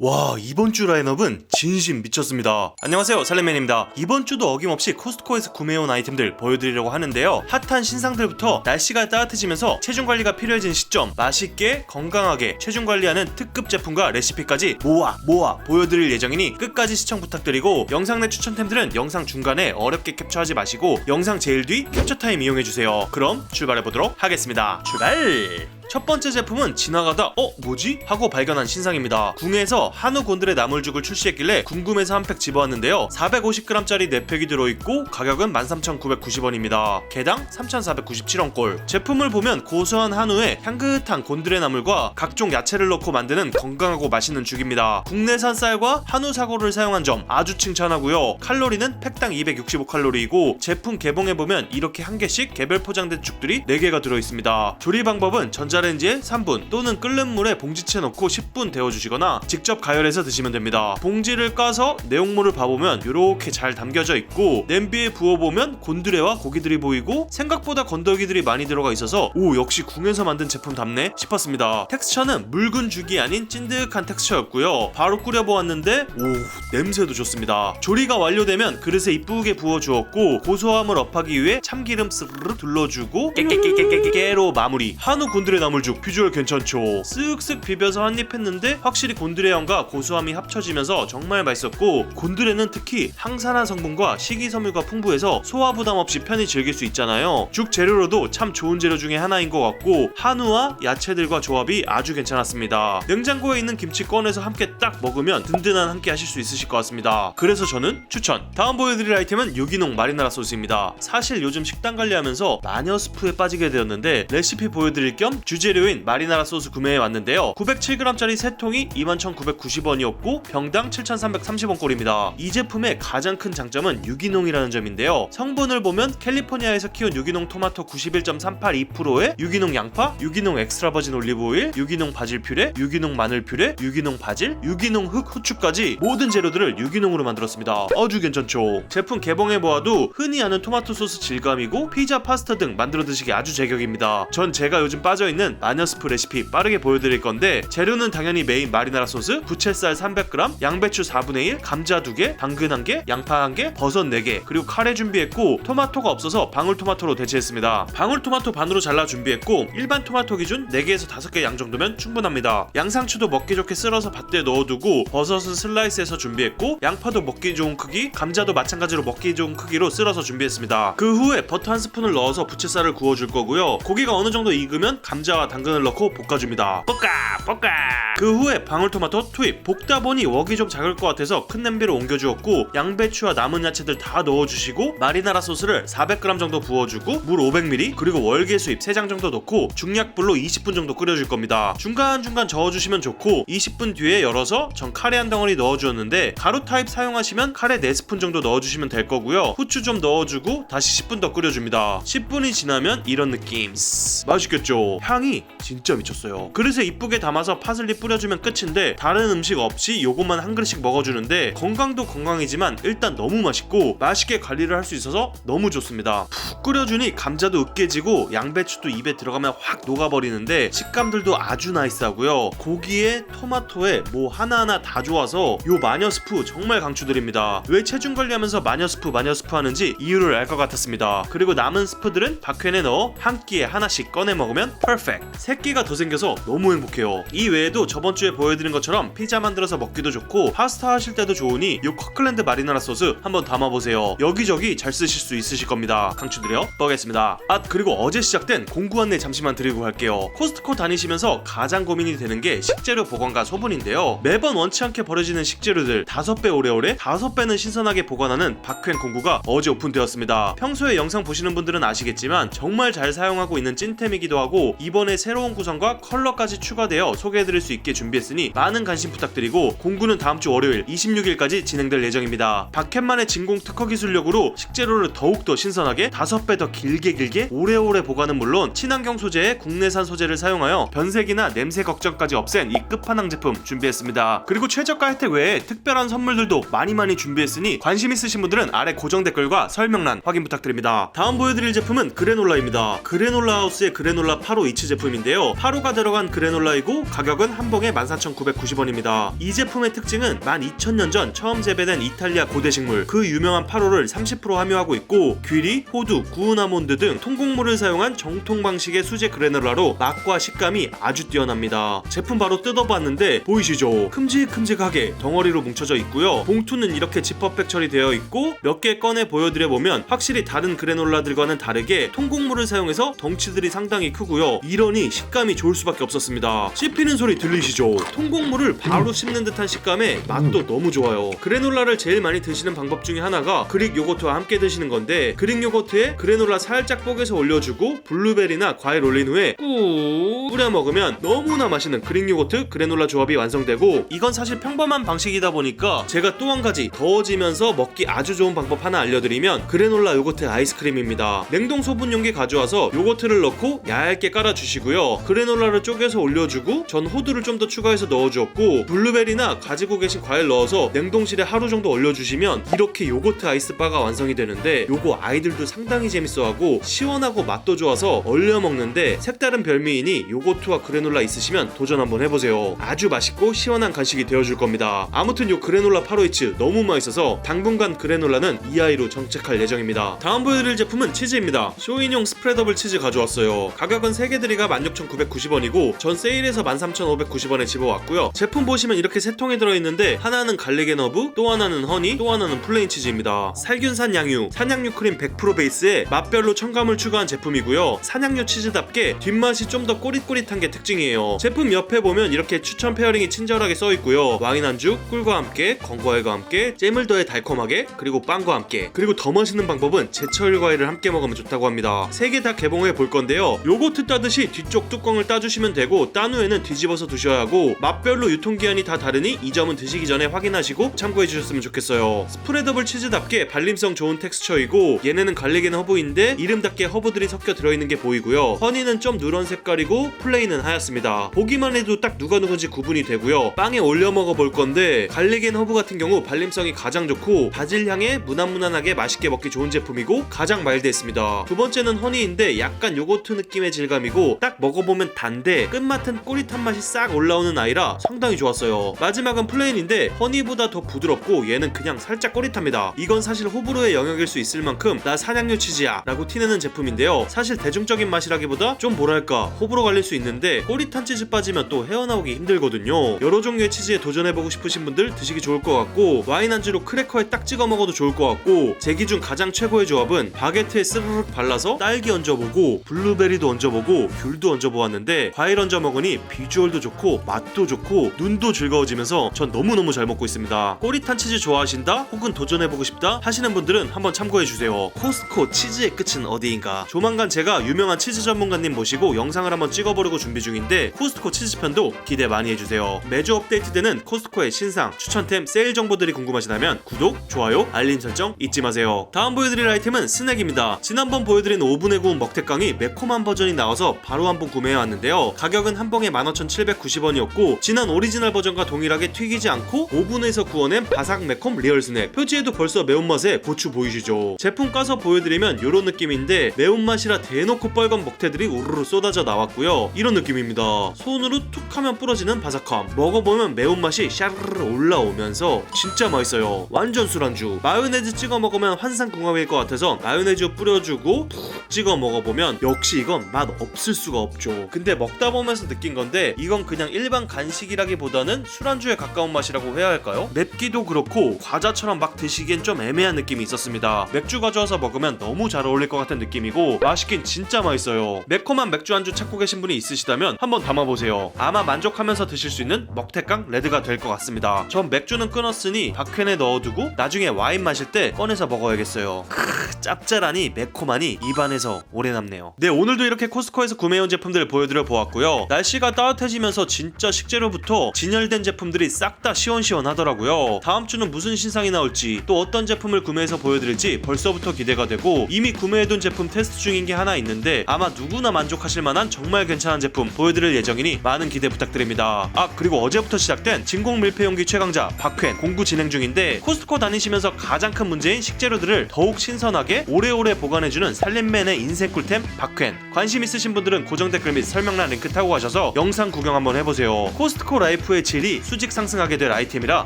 와 이번 주 라인업은 진심 미쳤습니다. 안녕하세요 살레맨입니다. 이번 주도 어김없이 코스트코에서 구매해온 아이템들 보여드리려고 하는데요. 핫한 신상들부터 날씨가 따뜻해지면서 체중관리가 필요해진 시점 맛있게 건강하게 체중관리하는 특급 제품과 레시피까지 모아 모아 보여드릴 예정이니 끝까지 시청 부탁드리고 영상 내 추천템들은 영상 중간에 어렵게 캡처하지 마시고 영상 제일 뒤 캡처 타임 이용해주세요. 그럼 출발해보도록 하겠습니다. 출발 첫 번째 제품은 지나가다 어 뭐지? 하고 발견한 신상입니다. 궁에서 한우 곤드레 나물죽을 출시했길래 궁금해서 한 팩 집어왔는데요. 450g짜리 4팩이 들어있고 가격은 13,990원입니다. 개당 3,497원꼴. 제품을 보면 고소한 한우에 향긋한 곤드레 나물과 각종 야채를 넣고 만드는 건강하고 맛있는 죽입니다. 국내산 쌀과 한우 사고를 사용한 점 아주 칭찬하고요. 칼로리는 팩당 265칼로리이고 제품 개봉해 보면 이렇게 한 개씩 개별 포장된 죽들이 4개가 들어 있습니다. 조리 방법은 전자 레인지에 3분 또는 끓는 물에 봉지채 넣고 10분 데워주시거나 직접 가열해서 드시면 됩니다. 봉지를 까서 내용물을 봐보면 이렇게 잘 담겨져 있고 냄비에 부어보면 곤드레와 고기들이 보이고 생각보다 건더기들이 많이 들어가 있어서 오 역시 궁에서 만든 제품 답네 싶었습니다. 텍스처는 묽은 죽이 아닌 찐득한 텍스처였고요. 바로 끓여보았는데 오 냄새도 좋습니다. 조리가 완료되면 그릇에 이쁘게 부어주었고 고소함을 업하기 위해 참기름 스르르 둘러주고 깨깨깨깨깨깨로 마무리. 한우 곤드레 나물죽 비주얼 괜찮죠? 쓱쓱 비벼서 한입 했는데 확실히 곤드레 향과 고소함이 합쳐지면서 정말 맛있었고 곤드레는 특히 항산화 성분과 식이섬유가 풍부해서 소화 부담 없이 편히 즐길 수 있잖아요. 죽 재료로도 참 좋은 재료 중에 하나인 것 같고 한우와 야채들과 조합이 아주 괜찮았습니다. 냉장고에 있는 김치 꺼내서 함께 딱 먹으면 든든한 함께 하실 수 있으실 것 같습니다. 그래서 저는 추천. 다음 보여드릴 아이템은 유기농 마리나라 소스입니다. 사실 요즘 식단 관리하면서 마녀 스프에 빠지게 되었는데 레시피 보여드릴 겸 주재료인 마리나라 소스 구매해 왔는데요. 907g짜리 세 통이 21,990원이었고 병당 7,330원 꼴입니다. 이 제품의 가장 큰 장점은 유기농이라는 점인데요. 성분을 보면 캘리포니아에서 키운 유기농 토마토 91.382%에 유기농 양파, 유기농 엑스트라 버진 올리브 오일, 유기농 바질 퓨레, 유기농 마늘 퓨레, 유기농 바질, 유기농 흑, 후추까지 모든 재료들을 유기농으로 만들었습니다. 아주 괜찮죠. 제품 개봉해 보아도 흔히 아는 토마토 소스 질감이고 피자, 파스타 등 만들어 드시기 아주 제격입니다. 전 제가 요즘 빠져 있는 마녀 스프 레시피 빠르게 보여드릴 건데 재료는 당연히 메인 마리나라 소스, 부채살 300g, 양배추 4분의 1, 감자 2개, 당근 1개, 양파 1개, 버섯 4개, 그리고 카레 준비했고 토마토가 없어서 방울토마토로 대체했습니다. 방울토마토 반으로 잘라 준비했고 일반 토마토 기준 4개에서 5개 양 정도면 충분합니다. 양상추도 먹기 좋게 쓸어서 밭대에 넣어두고 버섯은 슬라이스해서 준비했고 양파도 먹기 좋은 크기, 감자도 마찬가지로 먹기 좋은 크기로 쓸어서 준비했습니다. 그 후에 버터 한 스푼을 넣어서 부채살을 구워줄 거고요. 고기가 어느 정도 익으면 감자 와 당근을 넣고 볶아줍니다. 볶아 볶아. 그 후에 방울토마토 투입. 볶다 보니 웍이 좀 작을 것 같아서 큰 냄비로 옮겨주었고 양배추와 남은 야채들 다 넣어주시고 마리나라 소스를 400g 정도 부어주고 물 500ml 그리고 월계 수잎 3장 정도 넣고 중약불로 20분 정도 끓여줄 겁니다. 중간중간 저어주시면 좋고 20분 뒤에 열어서 전 카레 한 덩어리 넣어주었는데 가루 타입 사용하시면 카레 4스푼 정도 넣어주시면 될 거고요. 후추 좀 넣어주고 다시 10분 더 끓여줍니다. 10분이 지나면 이런 느낌. 스스, 맛있겠죠? 향이 진짜 미쳤어요. 그릇에 이쁘게 담아서 파슬리 뿌려주면 끝인데 다른 음식 없이 요것만 한 그릇씩 먹어주는데 건강도 건강이지만 일단 너무 맛있고 맛있게 관리를 할 수 있어서 너무 좋습니다. 푹 끓여주니 감자도 으깨지고 양배추도 입에 들어가면 확 녹아버리는데 식감들도 아주 나이스하고요. 고기에 토마토에 뭐 하나하나 다 좋아서 요 마녀 스프 정말 강추드립니다. 왜 체중 관리하면서 마녀 스프 마녀 스프 하는지 이유를 알 것 같았습니다. 그리고 남은 스프들은 박회에 넣어 한 끼에 하나씩 꺼내 먹으면 퍼펙트 세 끼가 더 생겨서 너무 행복해요. 이 외에도 저번 주에 보여드린 것처럼 피자 만들어서 먹기도 좋고 파스타 하실 때도 좋으니 요 커클랜드 마리나라 소스 한번 담아보세요. 여기저기 잘 쓰실 수 있으실 겁니다. 강추드려. 뻐겠습니다. 아 그리고 어제 시작된 공구 안내 잠시만 드리고 갈게요. 코스트코 다니시면서 가장 고민이 되는 게 식재료 보관과 소분인데요. 매번 원치 않게 버려지는 식재료들 5배 오래오래 5배는 신선하게 보관하는 박횡 공구가 어제 오픈되었습니다. 평소에 영상 보시는 분들은 아시겠지만 정말 잘 사용하고 있는 찐템이기도 하고 이번 에 새로운 구성과 컬러까지 추가되어 소개해드릴 수 있게 준비했으니 많은 관심 부탁드리고 공구는 다음 주 월요일 26일까지 진행될 예정입니다. 박햇만의 진공 특허 기술력으로 식재료를 더욱더 신선하게 5배 더 길게 길게 오래오래 보관은 물론 친환경 소재의 국내산 소재를 사용하여 변색이나 냄새 걱정까지 없앤 이 끝판왕 제품 준비했습니다. 그리고 최저가 혜택 외에 특별한 선물들도 많이 많이 준비했으니 관심 있으신 분들은 아래 고정 댓글과 설명란 확인 부탁드립니다. 다음 보여드릴 제품은 그래놀라입니다. 그래놀라 하우스의 그래놀라 8호 샌드위치 제품인데요. 하루가 들어간 그래놀라이고 가격은 한 봉에 14,990원입니다. 이 제품의 특징은 12,000년 전 처음 재배된 이탈리아 고대 식물 그 유명한 파로를 30% 함유하고 있고 귀리, 호두, 구운 아몬드 등 통곡물을 사용한 정통 방식의 수제 그래놀라로 맛과 식감이 아주 뛰어납니다. 제품 바로 뜯어봤는데 보이시죠? 큼직큼직하게 덩어리로 뭉쳐져 있고요. 봉투는 이렇게 지퍼백 처리되어 있고 몇 개 꺼내 보여드려 보면 확실히 다른 그래놀라들과는 다르게 통곡물을 사용해서 덩치들이 상당히 크고요. 이 러니 식감이 좋을 수밖에 없었습니다. 씹히는 소리 들리시죠? 통곡물을 바로 씹는 듯한 식감에 맛도 너무 좋아요. 그래놀라를 제일 많이 드시는 방법 중에 하나가 그릭 요거트와 함께 드시는 건데 그릭 요거트에 그래놀라 살짝 뽀개서 올려주고 블루베리나 과일 올린 후에 꾹 뿌려 먹으면 너무나 맛있는 그릭 요거트 그래놀라 조합이 완성되고 이건 사실 평범한 방식이다 보니까 제가 또 한 가지 더워지면서 먹기 아주 좋은 방법 하나 알려드리면 그래놀라 요거트 아이스크림입니다. 냉동 소분 용기 가져와서 요거트를 넣고 얇게 깔아주 시고요. 그래놀라를 쪼개서 올려주고 전 호두를 좀 더 추가해서 넣어주었고 블루베리나 가지고 계신 과일 넣어서 냉동실에 하루 정도 얼려주시면 이렇게 요거트 아이스바가 완성이 되는데 요거 아이들도 상당히 재밌어하고 시원하고 맛도 좋아서 얼려 먹는데 색다른 별미이니 요거트와 그래놀라 있으시면 도전 한번 해보세요. 아주 맛있고 시원한 간식이 되어줄 겁니다. 아무튼 요 그래놀라 파로이츠 너무 맛있어서 당분간 그래놀라는 이 아이로 정책할 예정입니다. 다음 보여드릴 제품은 치즈입니다. 쇼인용 스프레더블 치즈 가져왔어요. 가격은 3개 들이가 16,990원이고 전 세일해서 13,590원에 집어왔고요. 제품 보시면 이렇게 세 통이 들어있는데 하나는 갈릭 너브, 또 하나는 허니, 또 하나는 플레인 치즈입니다. 살균산 양유, 산양유 크림 100% 베이스에 맛별로 첨가물 추가한 제품이고요. 산양유 치즈답게 뒷맛이 좀 더 꼬릿꼬릿한 게 특징이에요. 제품 옆에 보면 이렇게 추천 페어링이 친절하게 써 있고요. 와인 안주, 꿀과 함께, 건과일과 함께, 잼을 더해 달콤하게, 그리고 빵과 함께. 그리고 더 맛있는 방법은 제철 과일을 함께 먹으면 좋다고 합니다. 세 개 다 개봉해 볼 건데요. 요거트 따듯이 뒤쪽 뚜껑을 따주시면 되고 딴 후에는 뒤집어서 두셔야 하고 맛별로 유통기한이 다 다르니 이 점은 드시기 전에 확인하시고 참고해 주셨으면 좋겠어요. 스프레더블 치즈답게 발림성 좋은 텍스처이고 얘네는 갈릭앤 허브인데 이름답게 허브들이 섞여 들어있는 게 보이고요. 허니는 좀 누런 색깔이고 플레인은 하얗습니다. 보기만 해도 딱 누가 누군지 구분이 되고요. 빵에 올려 먹어 볼 건데 갈릭앤 허브 같은 경우 발림성이 가장 좋고 바질 향에 무난무난하게 맛있게 먹기 좋은 제품이고 가장 마일드했습니다. 두 번째는 허니인데 약간 요거트 느낌의 질감이고 딱 먹어보면 단데 끝맛은 꼬릿한 맛이 싹 올라오는 아이라 상당히 좋았어요. 마지막은 플레인인데 허니보다 더 부드럽고 얘는 그냥 살짝 꼬릿합니다. 이건 사실 호불호의 영역일 수 있을 만큼 나 사냥류 치즈야 라고 티내는 제품인데요. 사실 대중적인 맛이라기보다 좀 뭐랄까 호불호 갈릴 수 있는데 꼬릿한 치즈 빠지면 또 헤어나오기 힘들거든요. 여러 종류의 치즈에 도전해보고 싶으신 분들 드시기 좋을 것 같고 와인 안주로 크래커에 딱 찍어 먹어도 좋을 것 같고 제 기준 가장 최고의 조합은 바게트에 스르륵 발라서 딸기 얹어보고 블루베리도 얹어보고 귤도 얹어 보았는데 과일 얹어 먹으니 비주얼도 좋고 맛도 좋고 눈도 즐거워지면서 전 너무너무 잘 먹고 있습니다. 꼬릿한 치즈 좋아하신다? 혹은 도전해보고 싶다? 하시는 분들은 한번 참고해주세요. 코스코 치즈의 끝은 어디인가? 조만간 제가 유명한 치즈 전문가님 모시고 영상을 한번 찍어보려고 준비 중인데 코스트코 치즈편도 기대 많이 해주세요. 매주 업데이트되는 코스트코의 신상, 추천템, 세일 정보들이 궁금하시다면 구독, 좋아요, 알림 설정 잊지 마세요. 다음 보여드릴 아이템은 스낵입니다. 지난번 보여드린 오븐에 구운 먹태깡이 매콤한 버전이 나와서 바 로한봉 구매해 왔는데요. 가격은 한 봉에 15,790원이었고 지난 오리지널 버전과 동일하게 튀기지 않고 오븐에서 구워낸 바삭 매콤 리얼 스낵. 표지에도 벌써 매운맛에 고추 보이시죠? 제품 까서 보여드리면 이런 느낌인데 매운맛이라 대놓고 빨간 먹태들이 우르르 쏟아져 나왔고요. 이런 느낌입니다. 손으로 툭 하면 부러지는 바삭함. 먹어보면 매운맛이 샤르르 올라오면서 진짜 맛있어요. 완전 술안주. 마요네즈 찍어 먹으면 환상궁합일 것 같아서 마요네즈 뿌려주고 푹 찍어 먹어보면 역시 이건 맛 없을 수가 없죠. 근데 먹다 보면서 느낀 건데 이건 그냥 일반 간식이라기보다는 술안주에 가까운 맛이라고 해야 할까요? 맵기도 그렇고 과자처럼 막 드시기엔 좀 애매한 느낌이 있었습니다. 맥주 가져와서 먹으면 너무 잘 어울릴 것 같은 느낌이고 맛있긴 진짜 맛있어요. 매콤한 맥주 안주 찾고 계신 분이 있으시다면 한번 담아보세요. 아마 만족하면서 드실 수 있는 먹태깡 레드가 될 것 같습니다. 전 맥주는 끊었으니 박캔에 넣어두고 나중에 와인 마실 때 꺼내서 먹어야겠어요. 크으, 짭짤하니 매콤하니 입안에서 오래 남네요. 네 오늘도 이렇게 코스코에서 구매 해온 제품들 보여드려 보았고요. 날씨가 따뜻해지면서 진짜 식재료부터 진열된 제품들이 싹 다 시원시원하더라고요. 다음 주는 무슨 신상이 나올지 또 어떤 제품을 구매해서 보여드릴지 벌써부터 기대가 되고 이미 구매해둔 제품 테스트 중인 게 하나 있는데 아마 누구나 만족하실 만한 정말 괜찮은 제품 보여드릴 예정이니 많은 기대 부탁드립니다. 아 그리고 어제부터 시작된 진공 밀폐용기 최강자 박회 공구 진행 중인데 코스트코 다니시면서 가장 큰 문제인 식재료들을 더욱 신선하게 오래오래 보관해주는 살림맨의 인생 꿀템 박회 관심 있으신 분들은 분들은 고정 댓글 및 설명란 링크 타고 가셔서 영상 구경 한번 해보세요. 코스트코 라이프의 질이 수직 상승하게 될 아이템이라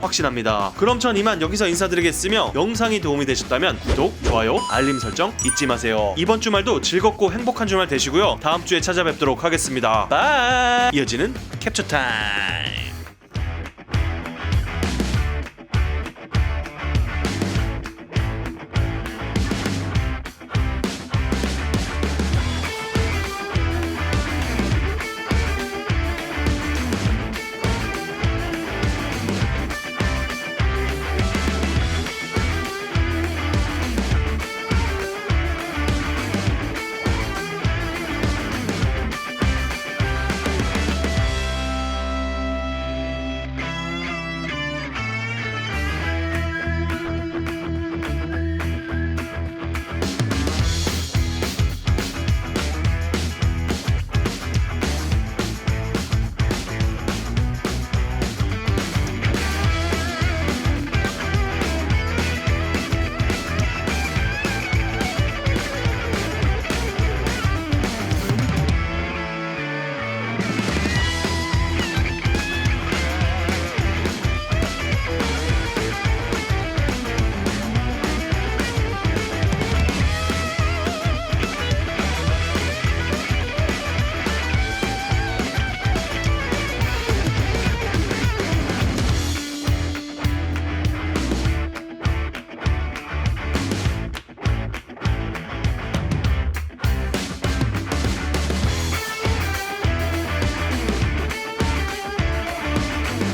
확신합니다. 그럼 전 이만 여기서 인사드리겠으며 영상이 도움이 되셨다면 구독, 좋아요, 알림 설정 잊지 마세요. 이번 주말도 즐겁고 행복한 주말 되시고요. 다음 주에 찾아뵙도록 하겠습니다. 바이! 이어지는 캡처 타임.